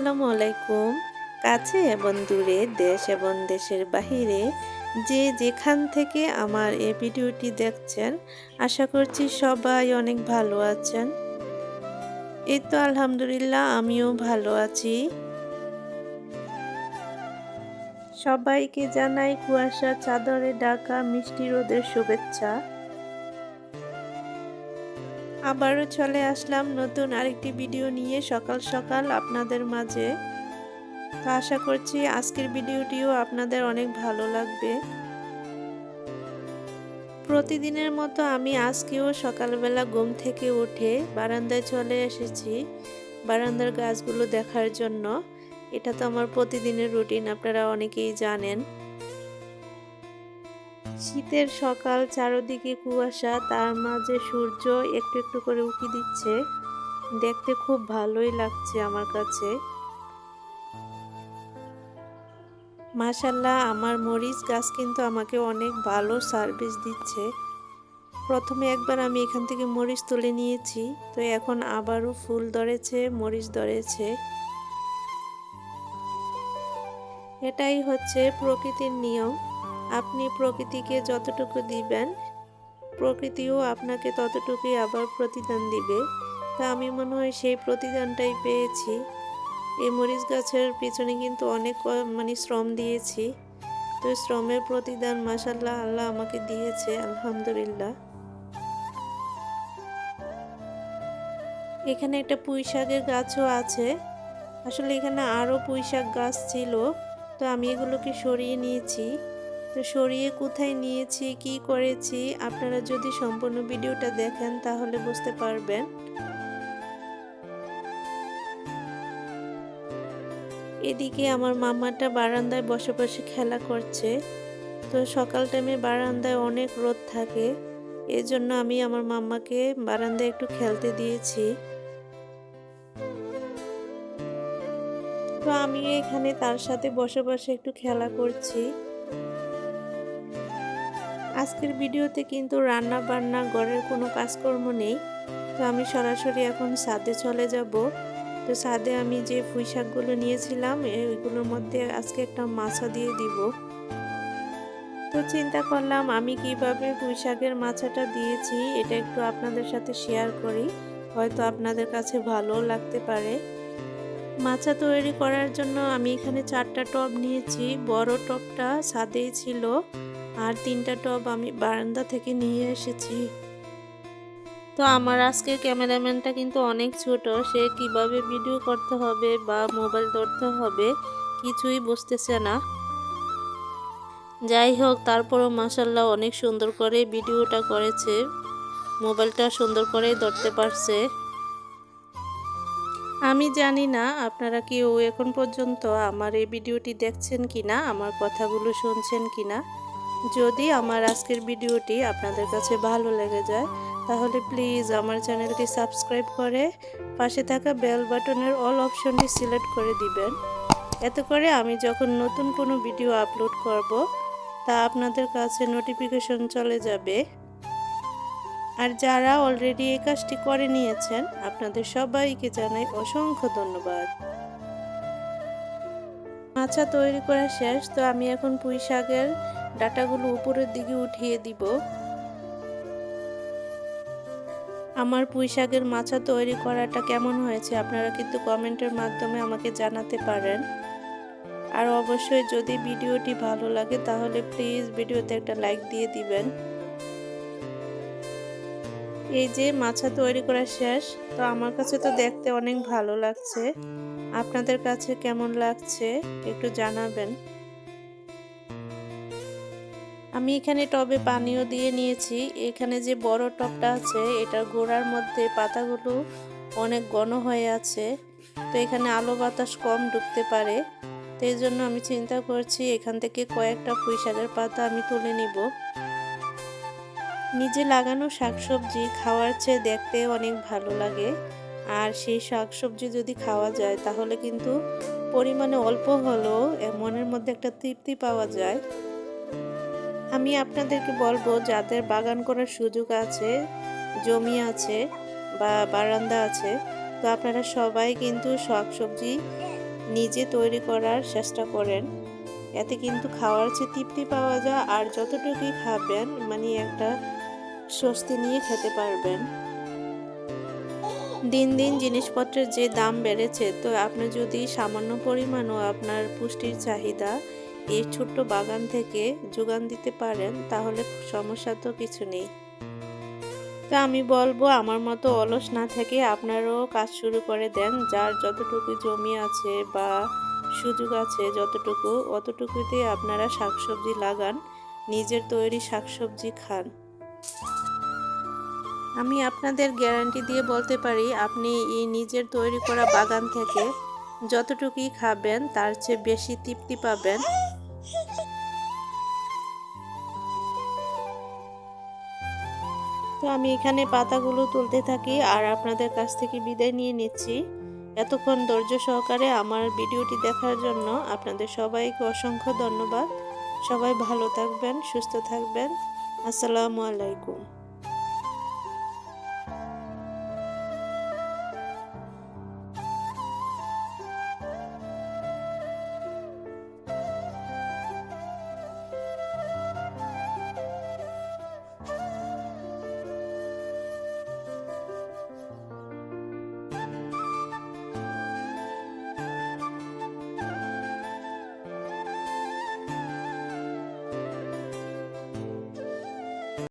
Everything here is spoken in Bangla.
আসসালামু আলাইকুম। কাছে এবং দূরে, দেশ এবং দেশের বাহিরে যে যেখান থেকে আমার এই ভিডিওটি দেখছেন, আশা করছি সবাই অনেক ভালো আছেন। এই তো আলহামদুলিল্লাহ, আমিও ভালো আছি। সবাইকে জানাই কুয়াশা, চাদরে ঢাকা, মিষ্টি রোদের শুভেচ্ছা। আবারও চলে আসলাম নতুন আরেকটি ভিডিও নিয়ে সকাল সকাল আপনাদের মাঝে। তো আশা করছি আজকের ভিডিওটিও আপনাদের অনেক ভালো লাগবে। প্রতিদিনের মতো আমি আজকেও সকালবেলা ঘুম থেকে উঠে বারান্দায় চলে এসেছি বারান্দার গাছগুলো দেখার জন্য। এটা তো আমার প্রতিদিনের রুটিন, আপনারা অনেকেই জানেন। শীতের সকাল, চারদিকে কুয়াশা, তার মাঝে সূর্য একটু একটু করে উকি দিচ্ছে। দেখতে খুব ভালোই লাগছে আমার কাছে। মাশাল্লাহ আমার মরিচ গাছ কিন্তু আমাকে অনেক ভালো সার্ভিস দিচ্ছে। প্রথমে একবার আমি এখান থেকে মরিচ তুলে নিয়েছি, তো এখন আবারও ফুল ধরেছে, মরিচ ধরেছে। এটাই হচ্ছে প্রকৃতির নিয়ম। আপনি প্রকৃতিকে যতটুকু দিবেন, প্রকৃতিও আপনাকে ততটুকুই আবার প্রতিদান দিবে। তা আমি মনে হয় সেই প্রতিদানটাই পেয়েছি। এই মরিচ গাছের পিছনে কিন্তু অনেক মানে শ্রম দিয়েছি। তো শ্রমের প্রতিদান মাসাল্লাহ আল্লাহ আমাকে দিয়েছে, আলহামদুলিল্লাহ। এখানে একটা পুঁই শাকের গাছও আছে। আসলে এখানে আরও পুঁই শাক গাছ ছিল। তো আমি এগুলোকে সরিয়ে নিয়েছি। সরিয়ে কোথায় নিয়েছি, কি করেছি, আপনারা যদি সম্পূর্ণ ভিডিওটা দেখেন তাহলে বুঝতে পারবেন। এদিকে আমার মামাটা বারান্দায় বসে বসে খেলা করছে। তো সকাল টাইমে বারান্দায় অনেক রোদ থাকে, এজন্য আমি আমার মাম্মাকে বারান্দায় একটু খেলতে দিয়েছি। তো আমি এখানে তার সাথে বসে বসে একটু খেলা করছি। আজকের ভিডিওতে কিন্তু রান্না বান্না ঘরের কোনো কাজকর্ম নেই। তো আমি সরাসরি এখন ছাদে চলে যাব। তো সাদে আমি যে পুঁই শাকগুলো নিয়েছিলাম ওইগুলোর মধ্যে আজকে একটা মাছা দিয়ে দিব। তো চিন্তা করলাম আমি কীভাবে পুঁই শাকের মাছাটা দিয়েছি, এটা একটু আপনাদের সাথে শেয়ার করি। হয়তো আপনাদের কাছে ভালো লাগতে পারে। মাছা তৈরি করার জন্য আমি এখানে চারটা টব নিয়েছি। বড় টবটা ছাদেই ছিল। আর তিনটা টব আমি বারান্দা থেকে নিয়ে এসেছি। তো আমার আজকের ক্যামেরাম্যানটা কিন্তু অনেক ছোট, সে কীভাবে ভিডিও করতে হবে বা মোবাইল ধরতে হবে কিছুই বুঝতেছে না। যাই হোক, তারপরও মাসাল্লাহ অনেক সুন্দর করে ভিডিওটা করেছে, মোবাইলটা সুন্দর করেই ধরতে পারছে। আমি জানি না আপনারা কেউ এখন পর্যন্ত আমার এই ভিডিওটি দেখছেন কিনা, আমার কথাগুলো শুনছেন কিনা। যদি আমার আজকের ভিডিওটি আপনাদের কাছে ভালো লেগে যায়, তাহলে প্লিজ আমার চ্যানেলটি সাবস্ক্রাইব করে পাশে থাকা বেল বাটনের অল অপশনটি সিলেক্ট করে দিবেন। এতে করে আমি যখন নতুন কোনো ভিডিও আপলোড করব, তা আপনাদের কাছে নোটিফিকেশন চলে যাবে। আর যারা অলরেডি এই কাজটি করে নিয়েছেন, আপনাদের সবাইকে জানাই অসংখ্য ধন্যবাদ। মাছা তৈরি করা শেষ, তো আমি এখন পুঁই শাকের ডাটাগুলো উপরের দিকে উঠিয়ে দিব। আমার পুঁই শাকের মাছা তৈরি করাটা কেমন হয়েছে আপনারা কিন্তু কমেন্টের মাধ্যমে আমাকে জানাতে পারেন। আর অবশ্যই যদি ভিডিওটি ভালো লাগে তাহলে প্লিজ ভিডিওতে একটা লাইক দিয়ে দিবেন। এই যে মাছা তৈরি করা শেষ, তো আমার কাছে তো দেখতে অনেক ভালো লাগছে। আপনাদের কাছে কেমন লাগছে একটু জানাবেন। আমি এখানে টবে পানিও দিয়ে নিয়েছি। এখানে যে বড় টবটা আছে, এটার গোড়ার মধ্যে পাতাগুলো অনেক ঘন হয়ে আছে। তো এখানে আলো বাতাস কম ঢুকতে পারে। তো এই জন্য আমি চিন্তা করছি, এখান থেকে কয়েকটা পুঁই শাকের পাতা আমি তুলে নিব। নিজে লাগানো শাকসবজি খাওয়ার চেয়ে দেখতে অনেক ভালো লাগে। আর সেই শাকসবজি যদি খাওয়া যায়, তাহলে কিন্তু পরিমাণে অল্প হলেও মনের মধ্যে একটা তৃপ্তি পাওয়া যায়। আমি আপনাদেরকে বলব, যাদের বাগান করার সুযোগ আছে, জমি আছে বা বারান্দা আছে, তো আপনারা সবাই কিন্তু শাক সবজি নিজে তৈরি করার চেষ্টা করেন। এতে কিন্তু খাওয়ার চেয়ে তৃপ্তি পাওয়া যায় আর যতটুকুই খাবেন মানে একটা স্বস্তি নিয়ে খেতে পারবেন। দিন দিন জিনিসপত্রের যে দাম বেড়েছে, তো আপনি যদি সামান্য পরিমাণও আপনার পুষ্টির চাহিদা এই ছোট্ট বাগান থেকে যোগান দিতে পারেন, তাহলে সমস্যা তো কিছু নেই। তো আমি বলব, আমার মতো অলস না থেকে আপনারাও কাজ শুরু করে দেন, যার যতটুকু জমি আছে বা সুযোগ আছে যতটুকু, অতটুকুতে আপনারা শাকসবজি লাগান, নিজের তৈরি শাকসবজি খান। আমি আপনাদের গ্যারান্টি দিয়ে বলতে পারি, আপনি এই নিজের তৈরি করা বাগান থেকে যতটুকুই খাবেন, তার চেয়ে বেশি তৃপ্তি পাবেন। তো আমি এখানে পাতাগুলো তুলতে থাকি আর আপনাদের কাছ থেকে বিদায় নিয়ে নিচ্ছি। এতক্ষণ ধৈর্য সহকারে আমার ভিডিওটি দেখার জন্য আপনাদের সবাইকে অসংখ্য ধন্যবাদ। সবাই ভালো থাকবেন, সুস্থ থাকবেন। আসসালামু আলাইকুম।